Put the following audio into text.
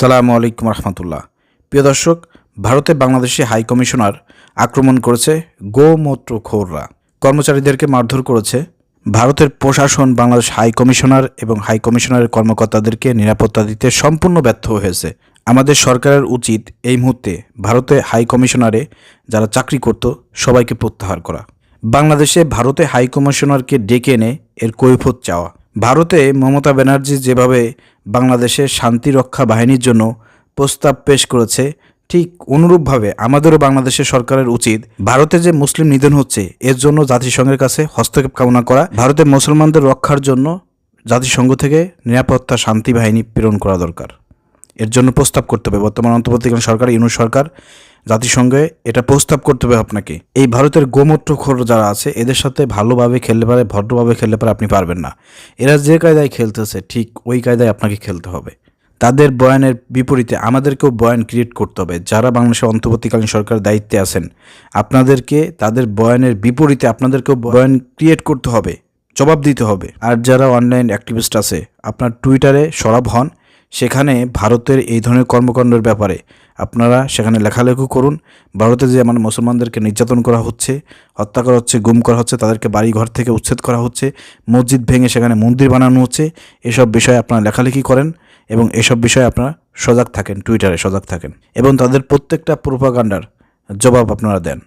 আসসালামু আলাইকুম রহমতুল্লাহ। প্রিয় দর্শক, ভারতে বাংলাদেশি হাই কমিশনার আক্রমণ করেছে গোমূত্র খোররা কর্মচারীদেরকে মারধর করেছে ভারতের প্রশাসন, বাংলাদেশ হাই কমিশনার এবং হাই কমিশনারের কর্মকর্তাদেরকে নিরাপত্তা দিতে সম্পূর্ণ ব্যর্থ হয়েছে। আমাদের সরকারের উচিত এই মুহূর্তে ভারতে হাই কমিশনারে যারা চাকরি করত, সবাইকে প্রত্যাহার করা। বাংলাদেশে ভারতে হাই কমিশনারকে ডেকে এনে এর কৈফত চাওয়া। ভারতে মমতা ব্যানার্জি যেভাবে বাংলাদেশের শান্তিরক্ষা বাহিনীর জন্য প্রস্তাব পেশ করেছে। ঠিক অনুরূপভাবে আমাদেরও বাংলাদেশের সরকারের উচিত ভারতে যে মুসলিম নিধন হচ্ছে, এর জন্য জাতিসংঘের কাছে হস্তক্ষেপ কামনা করা ভারতে মুসলমানদের রক্ষার জন্য জাতিসংঘ থেকে নিরাপত্তা শান্তি বাহিনী প্রেরণ করা দরকার। এর জন্য প্রস্তাব করতে হবে। বর্তমান অন্তর্বর্তীকালীন সরকার ইউনুস সরকার, জাতিসংঘে এটা প্রস্তাব করতে হবে আপনাকে। এই ভারতের গোমূত্রখোর যারা আছে, এদের সাথে ভালোভাবে খেলতে পারে, ভদ্রভাবে খেলতে পারে আপনি পারবেন না। এরা যে কায়দায় খেলতেছে, ঠিক ওই কায়দায় আপনাকে খেলতে হবে। তাদের বয়ানের বিপরীতে আমাদেরকেও বয়ান ক্রিয়েট করতে হবে। যারা বাংলাদেশের অন্তর্বর্তীকালীন সরকার দায়িত্বে আছেন, আপনাদেরকে তাদের বয়ানের বিপরীতে আপনাদেরকেও বয়ান ক্রিয়েট করতে হবে, জবাব দিতে হবে। আর যারা অনলাইন অ্যাক্টিভিস্ট আছে, আপনার টুইটারে সরব হন সেখানে ভারতের এই ধরনের কর্মকাণ্ডের ব্যাপারে আপনারা সেখানে লেখালেখি করুন। ভারতে যে আমার মুসলমানদেরকে নির্যাতন করা হচ্ছে, হত্যা করা হচ্ছে, গুম করা হচ্ছে, তাদেরকে বাড়ি ঘর থেকে উচ্ছেদ করা হচ্ছে, মসজিদ ভেঙে সেখানে মন্দির বানানো হচ্ছে, এসব বিষয়ে আপনারা লেখালেখি করেন এবং এসব বিষয়ে আপনারা সজাগ থাকেন, টুইটারে সজাগ থাকেন এবং তাদের প্রত্যেকটা প্রোপাগান্ডার জবাব আপনারা দেন।